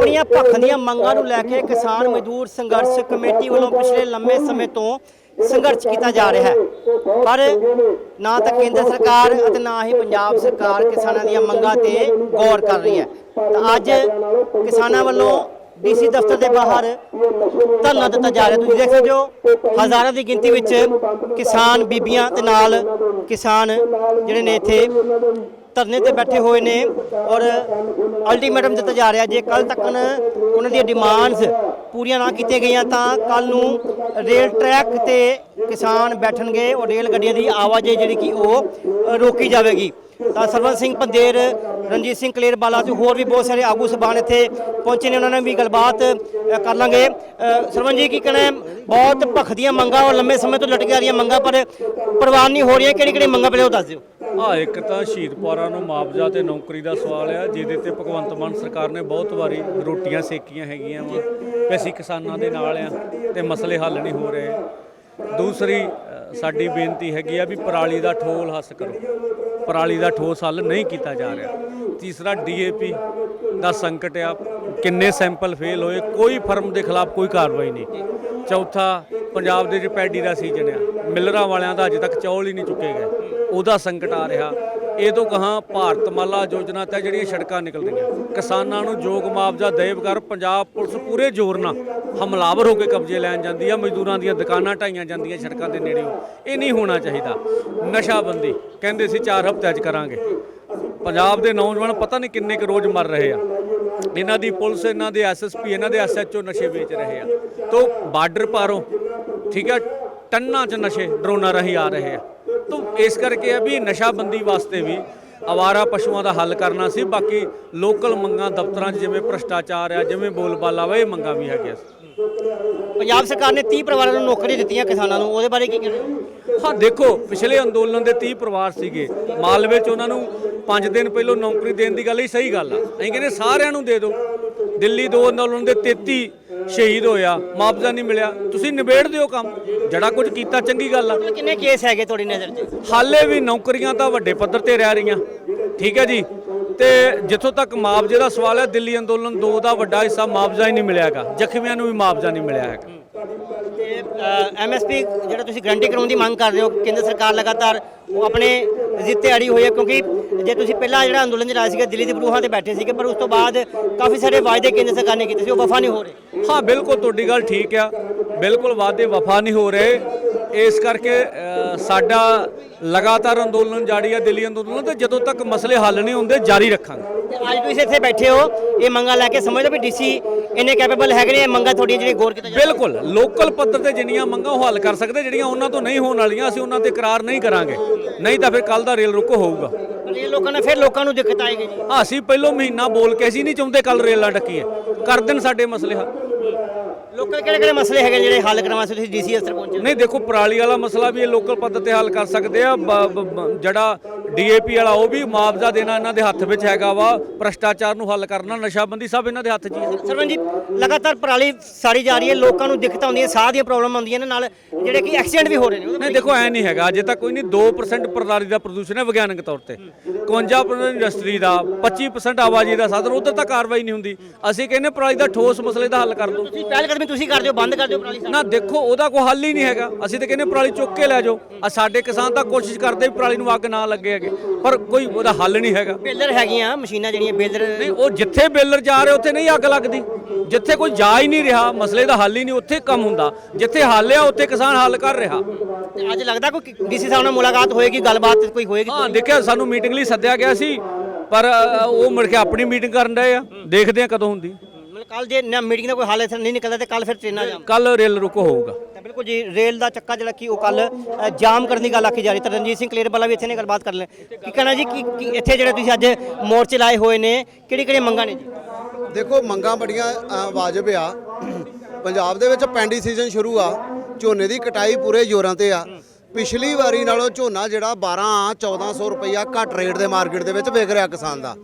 ਆਪਣੀਆਂ ਭੱਖ ਦੀਆਂ ਮੰਗਾਂ ਨੂੰ ਲੈ ਕੇ ਕਿਸਾਨ ਮਜ਼ਦੂਰ ਸੰਘਰਸ਼ ਕਮੇਟੀ ਵੱਲੋਂ ਪਿਛਲੇ ਲੰਮੇ ਸਮੇਂ ਤੋਂ ਸੰਘਰਸ਼ ਕੀਤਾ ਜਾ ਰਿਹਾ ਹੈ। ਪਰ ਨਾ ਤਾਂ ਕੇਂਦਰ ਸਰਕਾਰ ਅਤੇ ਨਾ ਹੀ ਪੰਜਾਬ ਸਰਕਾਰ ਕਿਸਾਨਾਂ ਦੀਆਂ ਮੰਗਾਂ ਤੇ ਗੌਰ ਕਰ ਰਹੀ ਹੈ। ਤਾਂ ਅੱਜ ਕਿਸਾਨਾਂ ਵੱਲੋਂ ਡੀਸੀ ਦਫ਼ਤਰ ਦੇ ਬਾਹਰ ਧਰਨਾ ਦਿੱਤਾ ਜਾ ਰਿਹਾ। ਤੁਸੀਂ ਦੇਖ ਸਕਦੇ ਹੋ, ਹਜ਼ਾਰਾਂ ਦੀ ਗਿਣਤੀ ਵਿੱਚ ਕਿਸਾਨ ਬੀਬੀਆਂ ਤੇ ਨਾਲ ਕਿਸਾਨ ਜਿਹੜੇ ਨੇ ਇੱਥੇ ਧਰਨੇ ਤੇ ਬੈਠੇ ਹੋਏ ਨੇ ਔਰ ਅਲਟੀਮੇਟਮ ਦਿੱਤਾ ਜਾ ਰਿਹਾ ਜੇ ਕੱਲ ਤੱਕ ਉਹਨਾਂ ਦੀਆਂ ਡਿਮਾਂਡਸ ਪੂਰੀਆਂ ਨਾ ਕੀਤੀਆਂ ਗਈਆਂ ਤਾਂ ਕੱਲ ਨੂੰ ਰੇਲ ਟਰੈਕ ਤੇ ਕਿਸਾਨ ਬੈਠਣਗੇ ਔਰ ਰੇਲ ਗੱਡੀਆਂ ਦੀ ਆਵਾਜਾਈ ਜਿਹੜੀ ਕਿ ਉਹ ਰੋਕੀ ਜਾਵੇਗੀ। ਤਾਂ ਸਰਵਨ ਸਿੰਘ ਪੰਦੇਰ ਰਣਜੀਤ ਸਿੰਘ ਕਲੇਰ ਬਾਲਾ ਤੇ ਹੋਰ ਵੀ ਬਹੁਤ ਸਾਰੇ ਆਗੂ ਸਬਾਨ ਇੱਥੇ ਪਹੁੰਚੇ ਨੇ। ਉਹਨਾਂ ਨਾਲ ਵੀ ਗੱਲਬਾਤ ਕਰ ਲਾਂਗੇ। ਅ, ਸਰਵਨ ਜੀ ਕੀ ਕਹਿਣਾ ਬਹੁਤ ਭਖਦੀਆਂ ਮੰਗਾਂ ਔਰ ਲੰਮੇ ਸਮੇਂ ਤੋਂ ਲਟਕੀਆਂ ਆ ਰਹੀਆਂ ਮੰਗਾਂ ਪਰ ਪ੍ਰਵਾਨ ਨਹੀਂ ਹੋ ਰਹੀਆਂ। ਕਿਹੜੀ ਕਿਹੜੀ ਮੰਗਾਂ ਪਹਿਲੇ ਉਹ ਦੱਸ ਦਿਓ। ਆ ਇੱਕ ਤਾਂ ਸ਼ਹੀਦ ਪਰਿਵਾਰਾਂ ਨੂੰ ਮੁਆਵਜ਼ਾ ਤੇ ਨੌਕਰੀ ਦਾ ਸਵਾਲ ਆ, ਜਿਹਦੇ ਤੇ ਭਗਵੰਤ ਮਾਨ ਸਰਕਾਰ ਨੇ ਬਹੁਤ ਵਾਰੀ ਰੋਟੀਆਂ ਸੇਕੀਆਂ ਹੈਗੀਆਂ ਵਾ ਕਿ ਅਸੀਂ ਕਿਸਾਨਾਂ ਦੇ ਨਾਲ ਆ ਤੇ ਮਸਲੇ ਹੱਲ ਨਹੀਂ ਹੋ ਰਹੇ। ਦੂਸਰੀ ਸਾਡੀ ਬੇਨਤੀ ਹੈਗੀ ਆ ਵੀ ਪਰਾਲੀ ਦਾ ਠੋਲ ਹੱਸ ਕਰੋ। ਪਰਾਲੀ ਦਾ ਠੋਸ ਹੱਲ ਨਹੀਂ ਕੀਤਾ ਜਾ ਰਿਹਾ। ਤੀਸਰਾ ਡੀਏਪੀ ਦਾ ਸੰਕਟ ਆ, ਕਿੰਨੇ ਸੈਂਪਲ ਫੇਲ ਹੋਏ, ਕੋਈ ਫਰਮ ਦੇ ਖਿਲਾਫ ਕੋਈ ਕਾਰਵਾਈ ਨਹੀਂ। ਚੌਥਾ, ਪੰਜਾਬ ਦੇ ਵਿੱਚ ਪੈਡੀ ਦਾ ਸੀਜ਼ਨ ਆ। ਮਿਲਰਾਂ ਵਾਲਿਆਂ ਦਾ ਅਜੇ ਤੱਕ ਚੌਲ ਹੀ ਨਹੀਂ ਚੁੱਕੇ ਗਏ। ਉਹਦਾ ਸੰਕਟ ਆ ਰਿਹਾ। ਇਹ ਤੋਂ ਕਹਾਂ ਭਾਰਤਮਾਲਾ ਯੋਜਨਾ ਤੇ ਜਿਹੜੀਆਂ ਸੜਕਾਂ ਨਿਕਲ ਰਹੀਆਂ। ਕਿਸਾਨਾਂ ਨੂੰ ਯੋਗ ਮੁਆਵਜ਼ਾ ਦੇਵ ਕਰ ਪੰਜਾਬ ਪੁਲਿਸ ਪੂਰੇ ਜ਼ੋਰ ਨਾਲ ਹਮਲਾਵਰ ਹੋ ਕੇ ਕਬਜ਼ੇ ਲੈਣ ਜਾਂਦੀ ਆ। ਮਜ਼ਦੂਰਾਂ ਦੀਆਂ ਦੁਕਾਨਾਂ ਢਾਈਆਂ ਜਾਂਦੀਆਂ ਸੜਕਾਂ ਦੇ ਨੇੜੇ ਇਹ ਨਹੀਂ ਹੋਣਾ ਚਾਹੀਦਾ। ਨਸ਼ਾਬੰਦੀ ਕਹਿੰਦੇ ਸੀ 4 ਹਫ਼ਤਿਆਂ 'ਚ ਕਰਾਂਗੇ। ਪੰਜਾਬ ਦੇ ਨੌਜਵਾਨ ਪਤਾ ਨਹੀਂ ਕਿੰਨੇ ਕੁ ਰੋਜ਼ ਮਰ ਰਹੇ ਆ। ਇਹਨਾਂ ਦੀ ਪੁਲਿਸ, ਇਹਨਾਂ ਦੇ ਐਸਐਸਪੀ ਇਹਨਾਂ ਦੇ ਐਸਐਚਓ ਨਸ਼ੇ ਵੇਚ ਰਹੇ ਆ। ਤੋਂ ਬਾਰਡਰ ਪਾਰੋਂ, ਠੀਕ ਹੈ ਟੰਨਾਂ 'ਚ ਨਸ਼ੇ ਡਰੋਨਾਂ ਰਾਹੀਂ ਆ ਰਹੇ ਆ। ਤੋਂ ਇਸ ਕਰਕੇ ਆ ਵੀ ਨਸ਼ਾਬੰਦੀ ਵਾਸਤੇ ਵੀ ਆਵਾਰਾ ਪਸ਼ੂਆਂ ਦਾ ਹੱਲ ਕਰਨਾ ਸੀ। ਬਾਕੀ ਲੋਕਲ ਮੰਗਾਂ ਦਫ਼ਤਰਾਂ 'ਚ ਜਿਵੇਂ ਭ੍ਰਸ਼ਟਾਚਾਰ ਆ ਜਿਵੇਂ ਬੋਲਬਾਲਾ ਵਾ ਇਹ ਮੰਗਾਂ ਵੀ ਹੈਗੀਆਂ ਸੀ। ਪੰਜਾਬ ਸਰਕਾਰ ਨੇ 30 ਪਰਿਵਾਰਾਂ ਨੂੰ ਨੌਕਰੀ ਦਿੱਤੀਆਂ ਕਿਸਾਨਾਂ ਨੂੰ। ਉਹਦੇ ਬਾਰੇ ਕੀ ਕਹਿੰਦੇ ਹੋ ਹਾਂ ਦੇਖੋ ਪਿਛਲੇ ਅੰਦੋਲਨ ਦੇ 30 ਪਰਿਵਾਰ ਸੀਗੇ। ਮਾਲਵੇ ਚ ਉਹਨਾਂ ਨੂੰ 5 ਦਿਨ ਪਹਿਲਾਂ ਨੌਕਰੀ ਦੇਣ ਦੀ ਗੱਲ ਹੀ ਸਹੀ ਗੱਲ ਆ। ਅਸੀਂ ਕਹਿੰਦੇ ਸਾਰਿਆਂ ਨੂੰ ਦੇ ਦਿਓ। ਦਿੱਲੀ ਦੋ ਅੰਦੋਲਨ ਦੇ 33 ਸ਼ਹੀਦ ਹੋਇਆ ਮੁਆਵਜ਼ਾ ਨਹੀਂ ਮਿਲਿਆ। ਤੁਸੀਂ ਨਿਬੇੜ ਦਿਓ ਕੰਮ। ਜਿਹੜਾ ਕੁਝ ਕੀਤਾ ਚੰਗੀ ਗੱਲ ਆ। ਕਿੰਨੇ ਕੇਸ ਹੈਗੇ ਤੁਹਾਡੀ ਨਜ਼ਰ 'ਚ? ਹਾਲੇ ਵੀ ਨੌਕਰੀਆਂ ਤਾਂ ਵੱਡੇ ਪੱਧਰ ਤੇ ਰਹਿ ਰਹੀਆਂ। ਠੀਕ ਹੈ ਜੀ? ਤੇ ਜਿੱਥੋਂ ਤੱਕ ਮੁਆਵਜ਼ੇ ਦਾ ਸਵਾਲ ਹੈ ਦਿੱਲੀ ਅੰਦੋਲਨ 2 ਦਾ ਵੱਡਾ ਹਿੱਸਾ ਮੁਆਵਜ਼ਾ ਹੀ ਨਹੀਂ ਮਿਲਿਆਗਾ ਜ਼ਖਮੀਆਂ ਨੂੰ ਵੀ ਮੁਆਵਜ਼ਾ ਨਹੀਂ ਮਿਲਿਆ ਹੈਗਾ। ਤੇ ਐਮਐਸਪੀ ਜਿਹੜਾ ਤੁਸੀਂ ਗਰੰਟੀ ਕਰਾਉਣ ਦੀ ਮੰਗ ਕਰ ਰਹੇ ਹੋ ਕੇਂਦਰ ਸਰਕਾਰ ਲਗਾਤਾਰ ਉਹ ਆਪਣੇ ਜਿੱਤੇ ਅੜੀ ਹੋਈ ਹੈ ਕਿਉਂਕਿ ਜੇ ਤੁਸੀਂ ਪਹਿਲਾਂ ਜਿਹੜਾ ਅੰਦੋਲਨ ਚਲਾਇਆ ਸੀਗਾ, ਦਿੱਲੀ ਦੇ ਬਰੂਹਾਂ ਤੇ ਬੈਠੇ ਸੀਗੇ, ਪਰ ਉਸ ਤੋਂ ਬਾਅਦ ਕਾਫੀ ਸਾਰੇ ਵਾਅਦੇ ਕੇਂਦਰ ਸਰਕਾਰ ਨੇ ਕੀਤੇ ਸੀ, ਉਹ ਵਫਾ ਨਹੀਂ ਹੋ ਰਹੇ। ਹਾਂ, ਬਿਲਕੁਲ ਤੁਹਾਡੀ ਗੱਲ ਠੀਕ ਆ। ਬਿਲਕੁਲ ਵਾਅਦੇ ਵਫਾ ਨਹੀਂ ਹੋ ਰਹੇ। ਇਸ ਕਰਕੇ ਸਾਡਾ ਲਗਾਤਾਰ ਅੰਦੋਲਨ ਜਾਰੀ ਆ ਦਿੱਲੀ ਅੰਦੋਲਨ ਤੇ ਜਦੋਂ ਤੱਕ ਮਸਲੇ ਹੱਲ ਨਹੀਂ ਹੁੰਦੇ ਜਾਰੀ ਰੱਖਾਂਗੇ। ਤੇ ਅੱਜ ਤੁਸੀਂ ਇੱਥੇ ਬੈਠੇ ਹੋ ਇਹ ਮੰਗਾਂ ਲੈ ਕੇ ਸਮਝਦੇ ਹੋ ਵੀ ਡੀਸੀ ਇੰਨੇ ਕੈਪੇਬਲ ਹੈਗੇ ਨੇ ਇਹ ਮੰਗਾਂ ਤੁਹਾਡੀਆਂ ਜਿਹੜੀਆਂ ਗੌਰ ਕੀਤਾ ਜਾਵੇ ਬਿਲਕੁਲ ਲੋਕਲ ਪੱਧਰ ਤੇ ਜਿੰਨੀਆਂ ਮੰਗਾਂ ਉਹ ਹੱਲ ਕਰ ਸਕਦੇ ਜਿਹੜੀਆਂ ਉਹਨਾਂ ਤੋਂ ਨਹੀਂ ਹੋਣ ਵਾਲੀਆਂ ਅਸੀਂ ਉਹਨਾਂ ਤੇ ਇਕਰਾਰ ਨਹੀਂ ਕਰਾਂਗੇ। ਨਹੀਂ ਤਾਂ ਫਿਰ ਕੱਲ ਦਾ ਰੇਲ ਰੁਕੋ ਹੋਊਗਾ। ਪਰ ਇਹ ਲੋਕਾਂ ਨੇ ਫਿਰ ਲੋਕਾਂ ਨੂੰ ਦਿੱਕਤ ਆਏਗੀ ਜੀ। ਹਾਂ, ਅਸੀਂ ਪਹਿਲੋਂ ਮਹੀਨਾ ਬੋਲ ਕੇ ਅਸੀਂ ਨਹੀਂ ਚਾਹੁੰਦੇ ਕੱਲ ਰੇਲਾਂ ਡੱਕੀਏ ਕਰ ਦੇਣ ਸਾਡੇ ਮਸਲੇ ਹੱਲ। ਲੋਕਲ ਕਿਹੜੇ ਕਿਹੜੇ ਮਸਲੇ ਹੈਗੇ ਜਿਹੜੇ ਹੱਲ ਕਰਵਾ ਸਕਦੇ ਤੁਸੀਂ ਡੀਸੀ ਅਸਰ ਪਹੁੰਚੇ ਨਹੀਂ, ਦੇਖੋ, ਪਰਾਲੀ ਵਾਲਾ ਮਸਲਾ ਵੀ ਇਹ ਲੋਕਲ ਪੱਧਰ ਤੇ ਹੱਲ ਕਰ ਸਕਦੇ ਆ। ਬ- ਬ- ਬ- ਜਿਹੜਾ ਡੀਏਪੀ ਵਾਲਾ ਉਹ ਵੀ ਮੁਆਵਜ਼ਾ ਦੇਣਾ ਇਹਨਾਂ ਦੇ ਹੱਥ ਵਿੱਚ ਹੈਗਾ ਵਾ ਭ੍ਰਸ਼ਟਾਚਾਰ ਨੂੰ ਹੱਲ ਕਰਨਾ ਨਸ਼ਾਬੰਦੀ ਸਭ ਇਹਨਾਂ ਦੇ ਹੱਥ 'ਚ ਹੀ ਹੈ। ਸਰਵਨਜੀਤ ਲਗਾਤਾਰ ਪਰਾਲੀ ਸਾੜੀ ਜਾ ਰਹੀ ਹੈ ਲੋਕਾਂ ਨੂੰ ਦਿੱਕਤਾਂ ਆਉਂਦੀਆਂ ਸਾਹ ਦੀਆਂ ਪ੍ਰੋਬਲਮ ਆਉਂਦੀਆਂ ਨੇ ਨਾਲ ਜਿਹੜੇ ਕਿ ਐਕਸੀਡੈਂਟ ਵੀ ਹੋ ਰਹੇ ਨੇ ਉਹਦੇ ਨਹੀਂ ਦੇਖੋ ਐ ਨਹੀਂ ਹੈਗਾ ਅਜੇ ਤੱਕ ਕੋਈ ਨਹੀਂ 2% ਪਰਾਲੀ ਦਾ ਪ੍ਰਦੂਸ਼ਣ ਹੈ ਵਿਗਿਆਨਕ ਤੌਰ ਤੇ। 51% ਇੰਡਸਟਰੀ ਦਾ 25% ਆਵਾਜਾਈ ਦਾ ਸਾਧਨ ਉਧਰ ਤਾਂ ਕਾਰਵਾਈ ਨਹੀਂ ਹੁੰਦੀ। ਅਸੀਂ ਕਹਿੰਦੇ ਪਰਾਲੀ ਦਾ ਠੋਸ ਮਸਲੇ ਦਾ ਹੱਲ ਕਰ ਦਿਓ। ਤੁਸੀਂ ਪਹਿਲ ਕਦਮੀ ਤੁਸੀਂ ਕਰਦੇ ਹੋ ਬੰਦ ਕਰ ਦਿਓ ਪਰਾਲੀ ਸਾੜੀ ਨਾ ਦੇਖੋ ਉਹਦਾ ਕੋਈ ਹੱਲ ਹੀ ਨਹੀਂ ਹੈਗਾ। ਅਸੀਂ ਤਾਂ ਕਹਿੰਦੇ ਪਰਾਲੀ ਚੁੱਕ ਕੇ ਲੈ ਜਾਓ। ਆ ਸਾਡੇ ਕਿਸਾਨ ਤਾਂ ਕੋਸ਼ਿਸ਼ ਕਰਦੇ ਵੀ ਪਰਾਲੀ ਨੂੰ ਅੱਗ ਨਾ ਲੱਗੇ ਹੈਗੇ। ਪਰ ਕੋਈ ਉਹਦਾ ਹੱਲ ਨਹੀਂ ਹੈਗਾ। ਬੇਲਰ ਹੈਗੀਆਂ ਮਸ਼ੀਨਾਂ ਜਿਹੜੀਆਂ ਬੇਲਰ ਨਹੀਂ ਉਹ ਜਿੱਥੇ ਬੇਲਰ ਜਾ ਰਹੇ ਉੱਥੇ ਨਹੀਂ ਅੱਗ ਲੱਗਦੀ। ਜਿੱਥੇ ਕੋਈ ਜਾ ਹੀ ਨਹੀਂ ਰਿਹਾ ਮਸਲੇ ਦਾ ਹੱਲ ਹੀ ਨਹੀਂ ਉੱਥੇ ਕੰਮ ਹੁੰਦਾ। ਜਿੱਥੇ ਹੱਲ ਆ ਉੱਥੇ ਕਿਸਾਨ ਹੱਲ ਕਰ ਰਿਹਾ। ਤੇ ਅੱਜ ਲੱਗਦਾ ਕੋਈ ਡੀਸੀ ਸਾਹਿਬ ਨਾਲ ਮੁਲਾਕਾਤ ਹੋਏਗੀ ਗੱਲਬਾਤ ਕੋਈ ਹੋਏਗੀ? ਹਾਂ ਦੇਖਿਆ ਸਾਨੂੰ ਮੀਟਿੰਗ ਲਈ ਸੱਦਿਆ ਗਿਆ ਸੀ ਪਰ ਉਹ ਮੁੜ ਕੇ ਆਪਣੀ ਮੀਟਿੰਗ ਕਰਨ ਰਹੇ ਆ। ਦੇਖਦੇ ਆ ਕਦੋਂ ਹੁੰਦੀ। ਮਤਲਬ ਕੱਲ ਜੇ ਮੀਟਿੰਗ ਦਾ ਕੋਈ ਹੱਲ ਇੱਥੇ ਨਹੀਂ ਨਿਕਲਦਾ ਤੇ ਕੱਲ ਫਿਰ ਟ੍ਰੇਨਾਂ ਜਾਮ। ਕੱਲ ਰੇਲ ਰੁਕੋ ਹੋਊਗਾ। ਤਾਂ ਬਿਲਕੁਲ ਜੀ ਰੇਲ ਦਾ ਚੱਕਾ ਜਿਹੜਾ ਕਿ ਉਹ ਕੱਲ ਜਾਮ ਕਰਨ ਦੀ ਗੱਲ ਆਖੀ ਜਾ ਰਹੀ। ਤਾਂ ਰਣਜੀਤ ਸਿੰਘ ਕਲੇਰ ਵਾਲਾ ਵੀ ਇੱਥੇ ਨੇ ਗੱਲਬਾਤ ਕਰ ਲੈ ਕੀ ਕਹਿਣਾ ਜੀ ਕਿ ਕਿ ਇੱਥੇ ਜਿਹੜੇ ਤੁਸੀਂ ਅੱਜ ਮੋਰਚੇ ਲਾਏ ਹੋਏ ਨੇ ਕਿਹੜੀ ਕਿਹੜੀ ਮੰਗਾਂ ਨੇ ਜੀ? ਦੇਖੋ ਮੰਗਾਂ ਬੜੀਆਂ ਅ, ਵਾਜਬ ਆ। ਪੰਜਾਬ ਦੇ ਵਿੱਚ ਪੈਂਡੀ ਸੀਜ਼ਨ ਸ਼ੁਰੂ ਆ। ਝੋਨੇ ਦੀ ਕਟਾਈ ਪੂਰੇ ਜ਼ੋਰਾਂ ਤੇ ਆ। ਪਿਛਲੀ ਵਾਰੀ ਨਾਲੋਂ ਝੋਨਾ ਜਿਹੜਾ 12 1400 ਰੁਪਈਆ ਘੱਟ ਰੇਟ ਦੇ ਮਾਰਕੀਟ ਦੇ ਵਿੱਚ ਵਿਕ ਰਿਹਾ ਕਿਸਾਨ ਦਾ।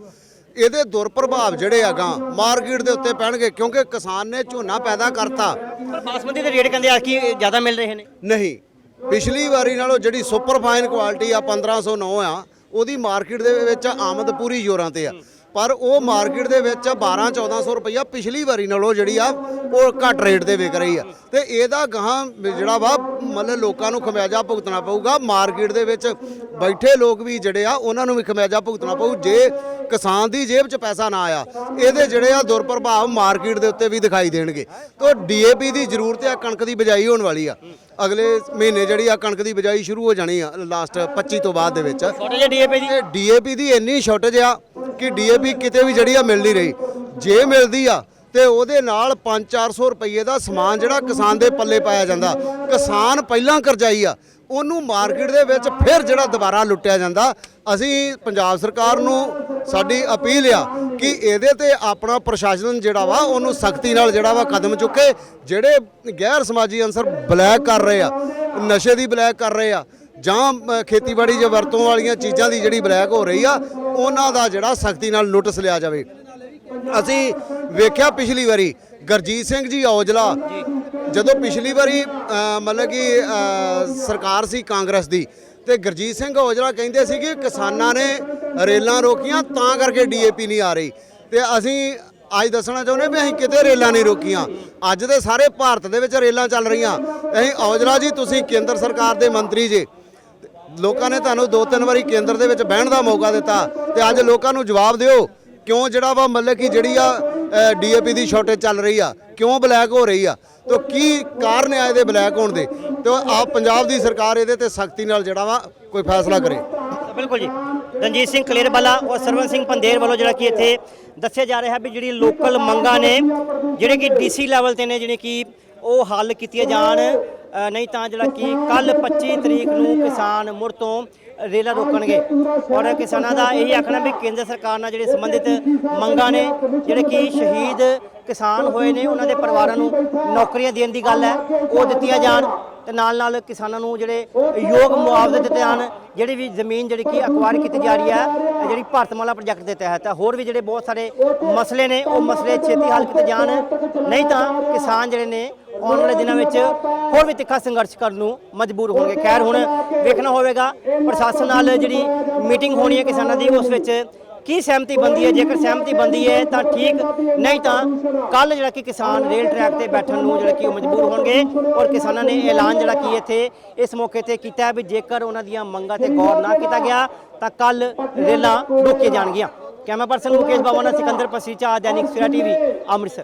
ਇਹਦੇ ਦੁਰਪ੍ਰਭਾਵ ਜਿਹੜੇ ਹੈਗਾ ਮਾਰਕੀਟ ਦੇ ਉੱਤੇ ਪੈਣਗੇ ਕਿਉਂਕਿ ਕਿਸਾਨ ਨੇ ਝੋਨਾ ਪੈਦਾ ਕਰਤਾ। ਪਰ ਬਾਸਮਤੀ ਦੇ ਰੇਟ ਕਹਿੰਦੇ ਆ ਕਿ ਜ਼ਿਆਦਾ ਮਿਲ ਰਹੇ ਨੇ। ਨਹੀਂ ਪਿਛਲੀ ਵਾਰੀ ਨਾਲੋਂ ਜਿਹੜੀ ਸੁਪਰ ਫਾਈਨ ਕੁਆਲਿਟੀ ਆ 1509 ਆ ਉਹਦੀ ਮਾਰਕੀਟ ਦੇ ਵਿੱਚ ਆਮਦ ਪੂਰੀ ਜ਼ੋਰਾਂ ਤੇ ਆ। ਪਰ ਉਹ ਮਾਰਕੀਟ ਦੇ ਵਿੱਚ 12 1400 ਰੁਪਈਆ ਪਿਛਲੀ ਵਾਰੀ ਨਾਲੋਂ ਜਿਹੜੀ ਆ ਉਹ ਘੱਟ ਰੇਟ ਤੇ ਵਿਕ ਰਹੀ ਆ। ਤੇ ਇਹਦਾ ਗਾਹਾਂ ਜਿਹੜਾ ਵਾ ਮਤਲਬ ਲੋਕਾਂ ਨੂੰ ਖਮਿਆਜਾ ਭੁਗਤਣਾ ਪਊਗਾ। ਮਾਰਕੀਟ ਦੇ ਵਿੱਚ ਬੈਠੇ ਲੋਕ ਵੀ ਜਿਹੜੇ ਆ ਉਹਨਾਂ ਨੂੰ ਵੀ ਖਮਿਆਜਾ ਭੁਗਤਣਾ ਪਊ ਜੇ ਕਿਸਾਨ ਦੀ ਜੇਬ 'ਚ ਪੈਸਾ ਨਾ ਆਇਆ। ਇਹਦੇ ਜਿਹੜੇ ਆ ਦੁਰਪ੍ਰਭਾਵ ਮਾਰਕੀਟ ਦੇ ਉੱਤੇ ਵੀ ਦਿਖਾਈ ਦੇਣਗੇ। ਤੋਂ ਡੀਏਪੀ ਦੀ ਜ਼ਰੂਰਤ ਆ ਕਣਕ ਦੀ ਬਿਜਾਈ ਹੋਣ ਵਾਲੀ ਆ। ਅਗਲੇ ਮਹੀਨੇ ਜਿਹੜੀ ਆ ਕਣਕ ਦੀ ਬਿਜਾਈ ਸ਼ੁਰੂ ਹੋ ਜਾਣੀ ਆ ਲਾਸਟ 25 ਤੋਂ ਬਾਅਦ ਦੇ ਵਿੱਚ। ਛੋਟੇ ਜਿਹੇ ਡੀਏਪੀ ਦੀ। ਡੀਏਪੀ ਦੀ ਇੰਨੀ ਸ਼ਾਰਟੇਜ ਆ ਕਿ ਡੀਏਪੀ ਕਿਤੇ ਵੀ ਜਿਹੜੀ ਆ ਮਿਲ ਨਹੀਂ ਰਹੀ। ਜੇ ਮਿਲਦੀ ਆ, ਤੇ ਉਹਦੇ ਨਾਲ 5-400 ਰੁਪਏ ਦਾ ਸਮਾਨ ਜਿਹੜਾ ਕਿਸਾਨ ਦੇ ਪੱਲੇ ਪਾਇਆ ਜਾਂਦਾ। ਕਿਸਾਨ ਪਹਿਲਾਂ ਕਰਜ਼ਾਈ ਆ, ਉਹਨੂੰ ਮਾਰਕੀਟ ਦੇ ਵਿੱਚ ਫਿਰ ਜਿਹੜਾ ਦੁਬਾਰਾ ਲੁੱਟਿਆ ਜਾਂਦਾ। ਅਸੀਂ ਪੰਜਾਬ ਸਰਕਾਰ ਨੂੰ ਸਾਡੀ ਅਪੀਲ ਆ ਕਿ ਇਹਦੇ ਤੇ ਆਪਣਾ ਪ੍ਰਸ਼ਾਸਨ ਜਿਹੜਾ ਵਾ, ਉਹਨੂੰ ਸਖਤੀ ਨਾਲ ਜਿਹੜਾ ਵਾ ਕਦਮ ਚੁੱਕੇ, ਜਿਹੜੇ ਗੈਰ ਸਮਾਜੀ ਅੰਸਰ ਬਲੈਕ ਕਰ ਰਹੇ ਆ, ਨਸ਼ੇ ਦੀ ਬਲੈਕ ਕਰ ਰਹੇ ਆ, ਜਾਂ ਖੇਤੀਬਾੜੀ 'ਚ ਵਰਤੋਂ ਵਾਲੀਆਂ ਚੀਜ਼ਾਂ ਦੀ ਜਿਹੜੀ ਬਲੈਕ ਹੋ ਰਹੀ ਆ ਉਹਨਾਂ ਦਾ ਜਿਹੜਾ ਸਖਤੀ ਨਾਲ ਨੋਟਿਸ ਲਿਆ ਜਾਵੇ। ਅਸੀਂ ਵੇਖਿਆ ਪਿਛਲੀ ਵਾਰੀ ਗਰਜੀਤ ਸਿੰਘ ਜੀ ਔਜਲਾ, ਜਦੋਂ ਪਿਛਲੀ ਵਾਰੀ ਮਤਲਬ ਕਿ ਸਰਕਾਰ ਸੀ ਕਾਂਗਰਸ ਦੀ, ਤੇ ਗਰਜੀਤ ਸਿੰਘ ਔਜਲਾ ਕਹਿੰਦੇ ਸੀ ਕਿ ਕਿਸਾਨਾਂ ਨੇ ਰੇਲਾਂ ਰੋਕੀਆਂ, ਤਾਂ ਕਰਕੇ ਡੀਏਪੀ ਨਹੀਂ ਆ ਰਹੀ। ਤੇ ਅਸੀਂ ਅੱਜ ਦੱਸਣਾ ਚਾਹੁੰਦੇ ਵੀ ਅਸੀਂ ਕਿਤੇ ਰੇਲਾਂ ਨਹੀਂ ਰੋਕੀਆਂ। ਅੱਜ ਦੇ ਸਾਰੇ ਭਾਰਤ ਦੇ ਵਿੱਚ ਰੇਲਾਂ ਚੱਲ ਰਹੀਆਂ। ਅਸੀਂ ਔਜਲਾ ਜੀ, ਤੁਸੀਂ ਕੇਂਦਰ ਸਰਕਾਰ ਦੇ ਮੰਤਰੀ ਜੇ ਲੋਕਾਂ ਨੇ ਤੁਹਾਨੂੰ ਦੋ ਤਿੰਨ ਵਾਰੀ ਕੇਂਦਰ ਦੇ ਵਿੱਚ ਬਹਿਣ ਦਾ ਮੌਕਾ ਦਿੱਤਾ ਤੇ ਅੱਜ ਲੋਕਾਂ ਨੂੰ ਜਵਾਬ ਦਿਓ, ਕਿਉਂ ਜਿਹੜਾ ਵਾ ਮਤਲਬ ਕਿ ਜਿਹੜੀ ਆ ਡੀਏਪੀ ਦੀ ਸ਼ਾਰਟੇਜ ਚੱਲ ਰਹੀ ਆ, ਕਿਉਂ ਬਲੈਕ ਹੋ ਰਹੀ ਆ? ਤੇ ਕੀ ਕਾਰਨ ਆ ਇਹਦੇ ਬਲੈਕ ਹੋਣ ਦੇ? ਤੇ ਆ ਪੰਜਾਬ ਦੀ ਸਰਕਾਰ ਇਹਦੇ ਤੇ ਸਖਤੀ ਨਾਲ ਜਿਹੜਾ ਵਾ ਕੋਈ ਫੈਸਲਾ ਕਰੇ। ਬਿਲਕੁਲ ਜੀ। ਰਣਜੀਤ ਸਿੰਘ ਕਲੇਰਵਾਲਾ ਔਰ ਸਰਵਨ ਸਿੰਘ ਪੰਦੇਰ ਵੱਲੋਂ ਜਿਹੜਾ ਕਿ ਇੱਥੇ ਦੱਸਿਆ ਜਾ ਰਿਹਾ ਵੀ ਜਿਹੜੀ ਲੋਕਲ ਮੰਗਾਂ ਨੇ, ਜਿਹੜੇ ਕਿ ਡੀਸੀ ਲੈਵਲ ਤੇ ਨੇ, ਜਿਹੜੇ ਕਿ ਉਹ ਹੱਲ ਕੀਤੀਆਂ ਜਾਣ। ਨਹੀਂ ਤਾਂ ਜਿਹੜਾ ਕਿ ਕੱਲ 25 ਤਰੀਕ ਨੂੰ ਕਿਸਾਨ ਮੁੜ ਤੋਂ ਰੇਲਾਂ ਰੋਕਣਗੇ। ਔਰ ਕਿਸਾਨਾਂ ਦਾ ਇਹੀ ਆਖਣਾ ਵੀ ਕੇਂਦਰ ਸਰਕਾਰ ਨਾਲ ਜਿਹੜੇ ਸੰਬੰਧਿਤ ਮੰਗਾਂ ਨੇ, ਜਿਹੜੇ ਕਿ ਸ਼ਹੀਦ ਕਿਸਾਨ ਹੋਏ ਨੇ, ਉਹਨਾਂ ਦੇ ਪਰਿਵਾਰਾਂ ਨੂੰ ਨੌਕਰੀਆਂ ਦੇਣ ਦੀ ਗੱਲ ਹੈ, ਉਹ ਦਿੱਤੀਆਂ ਜਾਣ। ਤੇ ਨਾਲ ਨਾਲ ਕਿਸਾਨਾਂ ਨੂੰ ਜਿਹੜੇ ਯੋਗ ਮੁਆਵਜ਼ੇ ਦਿੱਤੇ ਜਾਣ, ਜਿਹੜੀ ਵੀ ਜ਼ਮੀਨ ਜਿਹੜੀ ਕਿ ਅਕਵਾਇਰ ਕੀਤੀ ਜਾ ਰਹੀ ਹੈ, ਜਿਹੜੀ ਭਾਰਤਮਾਲਾ ਪ੍ਰੋਜੈਕਟ ਦੇ ਤਹਿਤ ਹੋਰ ਵੀ ਜਿਹੜੇ ਬਹੁਤ ਸਾਰੇ ਮਸਲੇ ਨੇ, ਉਹ ਮਸਲੇ ਛੇਤੀ ਹੱਲ ਕੀਤੇ ਜਾਣ। ਨਹੀਂ ਤਾਂ ਕਿਸਾਨ ਜਿਹੜੇ ਨੇ ਆਉਣ ਵਾਲੇ ਦਿਨਾਂ ਵਿੱਚ ਹੋਰ ਵੀ ਤਿੱਖਾ ਸੰਘਰਸ਼ ਕਰਨ ਨੂੰ ਮਜਬੂਰ ਹੋਣਗੇ। ਖੈਰ ਹੁਣ ਵੇਖਣਾ ਹੋਵੇਗਾ ਪ੍ਰਸ਼ਾਸਨ ਨਾਲ ਜਿਹੜੀ ਮੀਟਿੰਗ ਹੋਣੀ ਹੈ ਕਿਸਾਨਾਂ ਦੀ ਉਸ ਵਿੱਚ ਕੀ ਸਹਿਮਤੀ ਬੰਦੀ ਹੈ? ਜੇਕਰ ਸਹਿਮਤੀ ਬੰਦੀ ਹੈ ਤਾਂ ਠੀਕ ਨਹੀਂ ਤਾਂ ਕੱਲ ਜਿਹੜਾ ਕਿ ਕਿਸਾਨ ਰੇਲ ਟਰੈਕ ਤੇ ਬੈਠਣ ਨੂੰ ਜਿਹੜਾ ਕਿ ਉਹ ਮਜਬੂਰ ਹੋਣਗੇ ਔਰ ਕਿਸਾਨਾਂ ਨੇ ਐਲਾਨ ਜਿਹੜਾ ਕਿ ਇੱਥੇ ਇਸ ਮੌਕੇ ਤੇ ਕੀਤਾ ਵੀ ਜੇਕਰ ਉਹਨਾਂ ਦੀਆਂ ਮੰਗਾਂ ਤੇ ਗੌਰ ਨਾ ਕੀਤਾ ਗਿਆ ਤਾਂ ਕੱਲ ਰੇਲਾਂ ਰੋਕੇ ਜਾਣਗੀਆਂ। ਕੈਮਰਾ ਪਰਸਨ ਮੁਕੇਸ਼ ਬਾਬਾ ਨਾਲ ਸਿਕੰਦਰ ਪਸੀਚਾ ਦੈਨਿਕ ਸਵੇਰਾ ਟੀਵੀ ਅੰਮ੍ਰਿਤਸਰ।